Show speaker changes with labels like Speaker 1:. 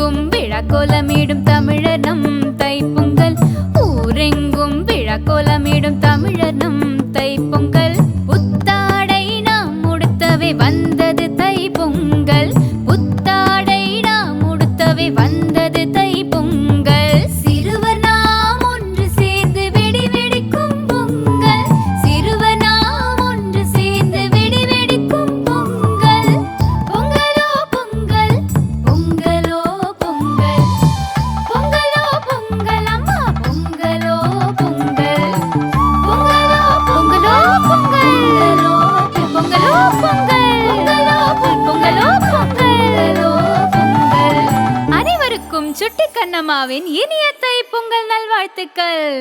Speaker 1: ஊரெங்கும் விழாக்கோலமிடும் தமிழர் நம் தைப்பொங்கல். ஊரெங்கும் விழாக்கோலமிடும் தமிழர் நம் தைப்பொங்கல். புத்தாடை நாம் முடித்தவே வந்தது தைப்பொங்கல். புத்தாடை நாம் முடித்தவே வந்த அம்மாவின் இனிய தை பொங்கல் நல்வாழ்த்துக்கள்.